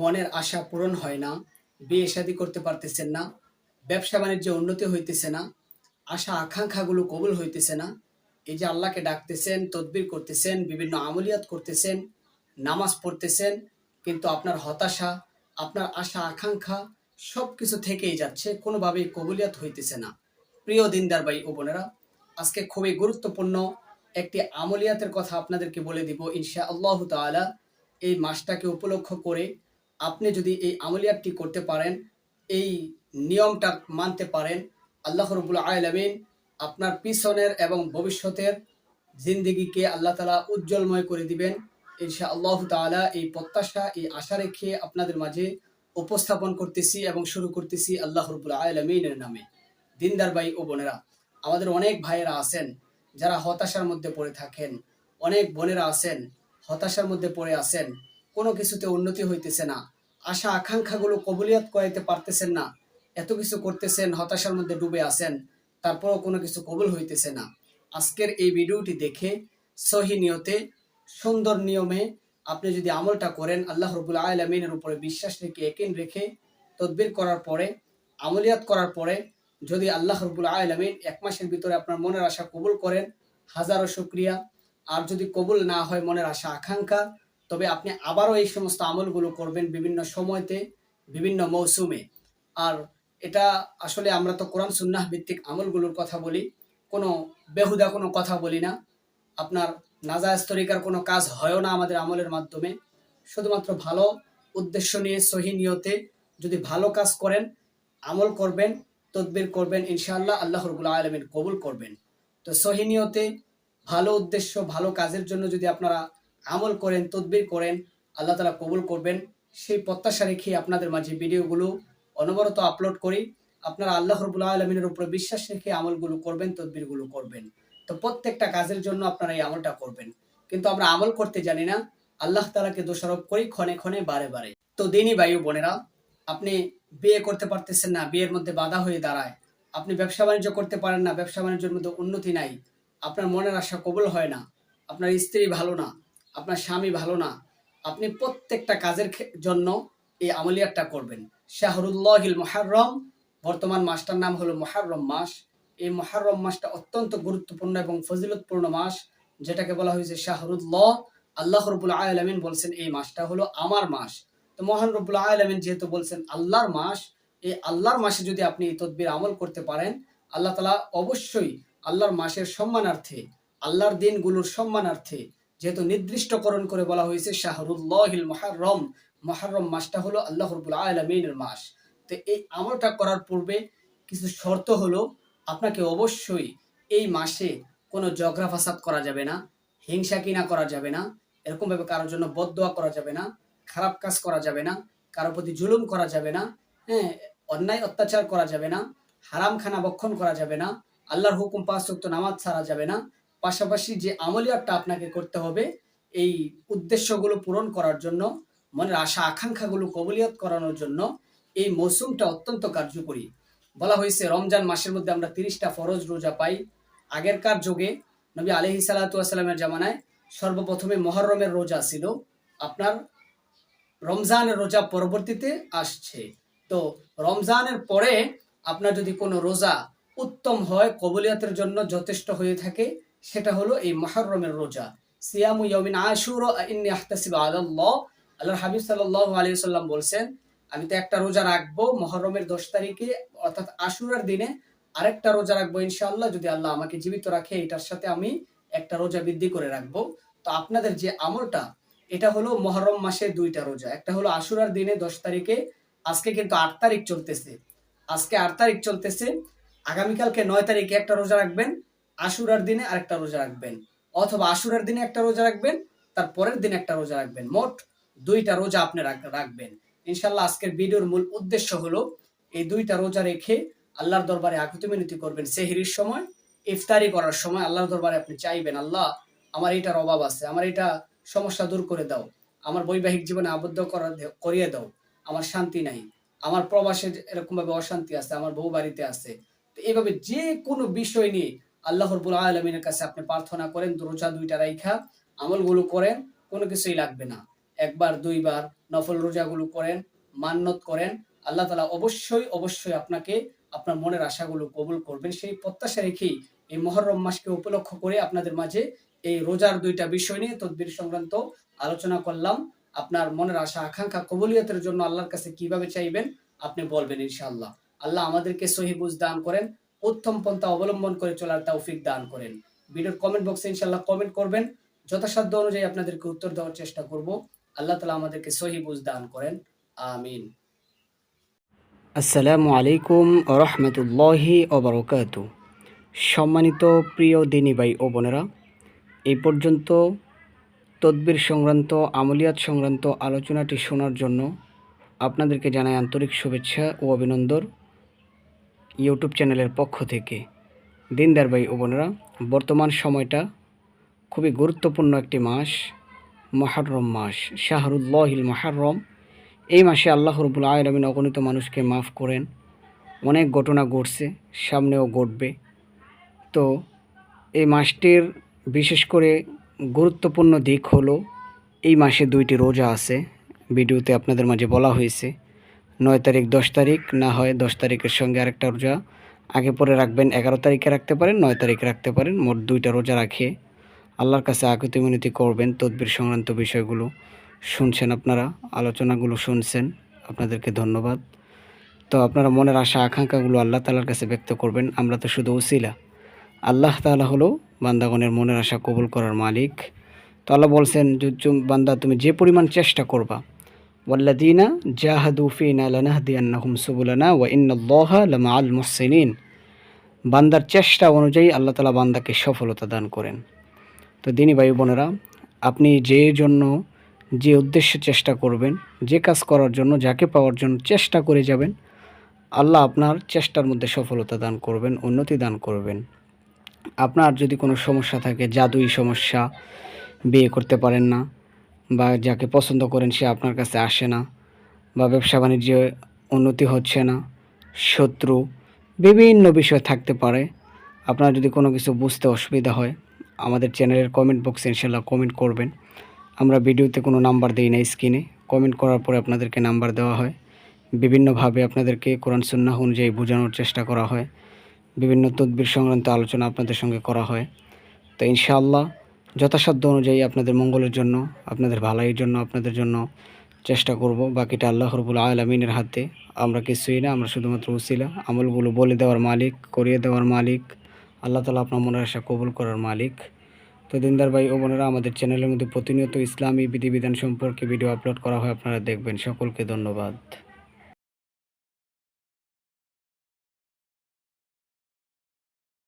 মনের আশা পূরণ হয় না, বিয়ে শাদী করতে পারতেছেন না, ব্যবসা বাণিজ্যে উন্নতি হইতেছে না, আশা আকাঙ্ক্ষাগুলো কবুল হইতেছে না, এই যে আল্লাহকে ডাকতেছেন, তদবির করতেছেন, বিভিন্ন আমলিয়াত করতেছেন, নামাজ পড়তেছেন, কিন্তু আপনার হতাশা, আপনার আশা আকাঙ্ক্ষা সব কিছু থেকেই যাচ্ছে, কোনোভাবেই কবুলিয়াত হইতেছে না। প্রিয় দিনদার ভাই ও বোনেরা, আজকে খুবই গুরুত্বপূর্ণ একটি আমলিয়াতের কথা আপনাদেরকে বলে দিব ইনশা আল্লাহ তাআলা, এই মাসটাকে উপলক্ষ করে আপনি যদি এই আমলিয়াতটি করতে পারেন, এই নিয়মটা মানতে পারেন, আল্লাহ রবুল আলমিন আপনার পিছনের এবং ভবিষ্যতের জিন্দিগিকে আল্লাহ তালা উজ্জ্বলময় করে দিবেন। ইনশা আল্লাহ তাআলা এই প্রত্যাশা, এই আশা রেখে আপনাদের মাঝে উপস্থাপন করতেছি এবং শুরু করতেছি আল্লাহ রবুল আলমিনের নামে। দিনদার ভাই ও বোনেরা, আমাদের অনেক ভাইয়েরা আছেন যারা হতাশার মধ্যে পড়ে থাকেন, অনেক বোনেরা আছেন হতাশার মধ্যে পড়ে আছেন। কোনো কিছুতে উন্নতি হইতেছে না। আশা আকাঙ্ক্ষাগুলো কবুলিয়াত করাইতে পারতেছেন না। এত কিছু করতেছেন, হতাশার মধ্যে ডুবে আছেন, তারপরও কোনো কিছু কবুল হইতেছে না। আজকের এই ভিডিওটি দেখে সহি নিয়তে, সুন্দর নিয়মে আপনি যদি আমলটা করেন, আল্লাহ রবুল আলমিনের উপরে বিশ্বাস রেখে, একিন রেখে তদবির করার পরে, আমলিয়াত করার পরে যদি আল্লাহ রবুল আলমিন এক মাসের ভিতরে আপনার মনের আশা কবুল করেন, হাজারো শুক্রিয়া। আর যদি কবুল না হয় মনের আশা, আকাঙ্ক্ষা তবে আপনি আবারও এই সমস্ত আমলগুলো করবেন বিভিন্ন সময়তে, বিভিন্ন মৌসুমে। আর এটা আসলে আমরা তো কোরআন সুন্নাহ ভিত্তিক আমলগুলোর কথা বলি, কোনো বেহুদা কোনো কথা বলি না। আপনার নাজায়জ তরিকার কোনো কাজ হয়ও না আমাদের আমলের মাধ্যমে। শুধুমাত্র ভালো উদ্দেশ্য নিয়ে, সহি নিয়তে যদি ভালো কাজ করেন, আমল করবেন, তদবির করবেন, ইনশাআল্লাহ আল্লাহ রবুল্লা আলমিন কবুল করবেন। তো সহি নিয়তে ভালো উদ্দেশ্য, ভালো কাজের জন্য যদি আপনারা আমল করেন, তদবির করেন, আল্লাহ তালা কবুল করবেন। সেই প্রত্যাশা রেখে আপনাদের মাঝে ভিডিওগুলো অনবরত আপলোড করি। আপনারা আল্লাহ রবুল্লাহ আলমিনের উপরে বিশ্বাস রেখে আমলগুলো করবেন, তদবিরগুলো করবেন। তো প্রত্যেকটা কাজের জন্য আপনারা এই আমলটা করবেন। কিন্তু আমরা আমল করতে জানি না। আল্লাহ তালাকে দোষারোপ করি ক্ষণে ক্ষণে, বারে বারে। তো দিনই বায়ু বোনেরা, আপনি বিয়ে করতে পারতেছেন না, বিয়ের মধ্যে বাধা হয়ে দাঁড়ায়। আপনি ব্যবসা বাণিজ্য করতে পারেন না, ব্যবসা বাণিজ্যের মধ্যে উন্নতি নাই। আপনার মনের আশা কবল হয় না। আপনার স্ত্রী ভালো না। আপনার স্বামী ভালো না, আপনি প্রত্যেকটা কাজের জন্য এই আমলিয়াতটা করবেন। শাহরুল্লাহিল মহারম বর্তমান মাসটার নাম হলো মহারম মাস। এই মহারম মাসটা অত্যন্ত গুরুত্বপূর্ণ এবং ফজিলতপূর্ণ মাস, যেটাকে বলা হয়েছে শাহরুল্লাহ। আল্লাহ রবুল আলমিন বলছেন, এই মাসটা হলো আমার মাস। তো মহান রবুল আলমিন যেহেতু বলছেন, আল্লাহর মাস। এই আল্লাহর মাসে যদি আপনি এই তদবির আমল করতে পারেন, আল্লাহ তালা অবশ্যই আল্লাহর মাসের সম্মানার্থে, আল্লাহর দিনগুলোর সম্মানার্থে যেহেতু নির্দিষ্টকরণ করে বলা হয়েছে শাহরুল্লাহিল মহারম মহারম মাসটা হলো আল্লাহ রবুল আলমিনের মাস। তো এই আমলটা করার পূর্বে কিছু শর্ত হলো, আপনাকে অবশ্যই এই মাসে কোনো জগরা ফাসাদ করা যাবে না, হিংসা কিনা করা যাবে না এরকমভাবে কারোর জন্য বদদোয়া করা যাবে না, খারাপ কাজ করা যাবে না, কারোর প্রতি জুলুম করা যাবে না হ্যাঁ অন্যায় অত্যাচার করা যাবে না হারাম খানা বক্ষণ করা যাবে না, আল্লাহর হুকুম পাঁচ নামাজ ছাড়া যাবে না পাশাপাশি যে আমলিয়াতটা আপনাকে করতে হবে, এই উদ্দেশ্যগুলো পূরণ করার জন্য, মনের আশা, আকাঙ্ক্ষাগুলো কবলিয়ত করানোর জন্য এই মৌসুমটা অত্যন্ত কার্যকরী। বলা হয়েছে, রমজান মাসের মধ্যে আমরা তিরিশটা ফরজ রোজা পাই। আগেরকার যুগে নবী আলহি সাল্লাতামের জামানায় সর্বপ্রথমে মহরমের রোজা ছিল। আপনার রমজানের রোজা পরবর্তীতে আসছে। তো রমজানের পরে আপনার যদি কোনো রোজা উত্তম হয়, কবুলিয়াতের জন্য যথেষ্ট হয়ে থাকে সেটা হলো এই মহরমের রোজা। সিয়ামু ইয়ামিন আশুর ইন্নি আহতাসিব আলাল্লাহ। আল্লাহর হাবিব সাল্লাল্লাহু আলাইহি সাল্লাম বলছেন, আমি তো একটা রোজা রাখব মহরমের দশ তারিখে, অর্থাৎ আশুরার দিনে আরেকটা রোজা রাখব ইনশাআল্লাহ, যদি আল্লাহ আমাকে জীবিত রাখে, এটার সাথে আমি একটা রোজা বৃদ্ধি করে রাখব। তো আপনাদের যে আমলটা, এটা হলো মহরম মাসে দুইটা রোজা। একটা হলো আশুরার দিনে দশ তারিখে, আজকে কিন্তু আট তারিখ চলতেছে। আজকে আট তারিখ চলতেছে, আগামীকালকে নয় তারিখে একটা রোজা রাখবেন। আশুরার দিনে আরেকটা রোজা রাখবেন। অথবা আশুরার দিনে একটা রোজা রাখবেন, তার পরের দিন একটা রোজা রাখবেন। মোট দুইটা রোজা আপনি রাখবেন। ইনশাল্লাহ আজকের ভিডিওর মূল উদ্দেশ্য হলো, এই দুইটা রোজা রেখে আল্লাহর দরবারে আকুতি মিনতি করবেন। সেহরির সময়, ইফতারি করার সময় আল্লাহর দরবারে আপনি চাইবেন, আল্লাহ, আমার এইটার অভাব আছে, আমার এটা সমস্যা দূর করে দাও। আমার বৈবাহিক জীবনে আবদ্ধ করা করিয়ে দাও। আমার শান্তি নাই। আমার প্রবাসে এরকম ভাবে অশান্তি আছে, আমার বউ বাড়িতে আছে। তো এইভাবে যে কোনো বিষয় নিয়ে আল্লাহ রবুল আলমিনের কাছে আপনি প্রার্থনা করেন রোজা দুইটা রাইখা আমলগুলো করেন, কোনো কিছুই লাগবে না। একবার, দুইবার নফল রোজাগুলো করেন, মান্নত করেন, আল্লাহ তালা অবশ্যই অবশ্যই আপনাকে আপনার মনের আশাগুলো কবুল করবেন। সেই প্রত্যাশা রেখেই এই মহরম মাসকে উপলক্ষ করে আপনাদের মাঝে এই রোজার দুইটা বিষয় নিয়ে তদবির সংক্রান্ত আলোচনা করলাম। আপনার মনের আশা, আকাঙ্ক্ষা, কবুলিয়তের জন্য আল্লাহর কাছে কীভাবে চাইবেন আপনি বলবেন ইনশাআল্লাহ। আল্লাহ আমাদেরকে সহিবুজ দান করেন উত্তম পন্থা অবলম্বন করে চলার তৌফিক দান করেন। ভিডিওর কমেন্ট বক্সে ইনশাআল্লাহ কমেন্ট করবেন। যথাসাধ্য অনুযায়ী আপনাদেরকে উত্তর দেওয়ার চেষ্টা করব। আল্লাহ তালা আমাদেরকে সহিবুজ দান করেন। আমিন। আসসালামু আলাইকুম রহমতুল্লাহি ওবরকাত সম্মানিত প্রিয় দিনী ভাই ও বোনেরা, এই পর্যন্ত তদবির সংক্রান্ত, আমলিয়াত সংক্রান্ত আলোচনাটি শোনার জন্য আপনাদেরকে জানাই আন্তরিক শুভেচ্ছা ও অভিনন্দন। ইউটিউব চ্যানেলের পক্ষ থেকে। দিনদার ভাই ও বোনেরা, বর্তমান সময়টা খুবই গুরুত্বপূর্ণ একটি মাস, মহারম মাস, শাহরুল্লাহিল মহারম। এই মাসে আল্লাহ রবুল আলমিন অগণিত মানুষকে মাফ করেন। অনেক ঘটনা ঘটছে, সামনেও ঘটবে। তো এই মাসটির বিশেষ করে গুরুত্বপূর্ণ দিক হলো, এই মাসে দুইটি রোজা আছে। ভিডিওতে আপনাদের মাঝে বলা হয়েছে নয় তারিখ, দশ তারিখ, না হয় দশ তারিখের সঙ্গে আরেকটা রোজা। আগে পরে রাখবেন, এগারো তারিখে রাখতে পারেন, নয় তারিখে রাখতে পারেন, মোট দুইটা রোজা রাখে। আল্লাহর কাছে আকুতি মিনতি করবেন তদবির সংক্রান্ত বিষয়গুলো। শুনছেন আপনারা, আলোচনাগুলো শুনছেন, আপনাদেরকে ধন্যবাদ। তো আপনারা মনের আশা, আকাঙ্ক্ষাগুলো আল্লাহ তালার কাছে ব্যক্ত করবেন, আমরা তো শুধু উসিলা আল্লাহ তালা হলো বান্দাগণের মনের আশা কবুল করার মালিক। তো আল্লাহ বলছেন বান্দা, তুমি যে পরিমাণ চেষ্টা করবা ওয়াল্লাদিনা জাহাদুফিনা লানাহদিয়ান্নাহুম সুবুলানা ওয়া ইন্নাল্লাহা লামাআল মুহসিনিন বান্দার চেষ্টা অনুযায়ী আল্লাহ তালা বান্দাকে সফলতা দান করেন। তো দিনী ভাই বোনেরা, আপনি যে জন্য, যে উদ্দেশ্যে চেষ্টা করবেন, যে কাজ করার জন্য, যাকে পাওয়ার জন্য চেষ্টা করে যাবেন, আল্লাহ আপনার চেষ্টার মধ্যে সফলতা দান করবেন, উন্নতি দান করবেন। আপনার যদি কোনো সমস্যা থাকে, জাদুই সমস্যা, বিয়ে করতে পারেন না। বা যাকে পছন্দ করেন সে আপনার কাছে আসে না বা ব্যবসা বাণিজ্যে উন্নতি হচ্ছে না, শত্রু, বিভিন্ন বিষয় থাকতে পারে। আপনার যদি কোনো কিছু বুঝতে অসুবিধা হয়, আমাদের চ্যানেলের কমেন্ট বক্সে ইনশাল্লাহ কমেন্ট করবেন। আমরা ভিডিওতে কোনো নাম্বার দিই না স্ক্রিনে কমেন্ট করার পরে আপনাদেরকে নাম্বার দেওয়া হয়। বিভিন্নভাবে আপনাদেরকে কোরআন সুন্নাহ অনুযায়ী বোঝানোর চেষ্টা করা হয়। বিভিন্ন তদবির সংক্রান্ত আলোচনা আপনাদের সঙ্গে করা হয়। তো ইনশাআল্লাহ যথাসাধ্য অনুযায়ী আপনাদের মঙ্গলের জন্য, আপনাদের ভালাইয়ের জন্য, আপনাদের জন্য চেষ্টা করব। বাকিটা আল্লাহ রবুল আলমিনের হাতে। আমরা কিছুই না, আমরা শুধুমাত্র উসিলা আমলগুলো বলে দেওয়ার মালিক, করিয়ে দেওয়ার মালিক, আল্লাহ তালা আপনার মনের আশা কবুল করার মালিক। তো দিনদার ভাই ও বোনেরা, আমাদের চ্যানেলের মধ্যে প্রতিনিয়ত ইসলামী বিধিবিধান সম্পর্কে ভিডিও আপলোড করা হয়, আপনারা দেখবেন। সকলকে ধন্যবাদ।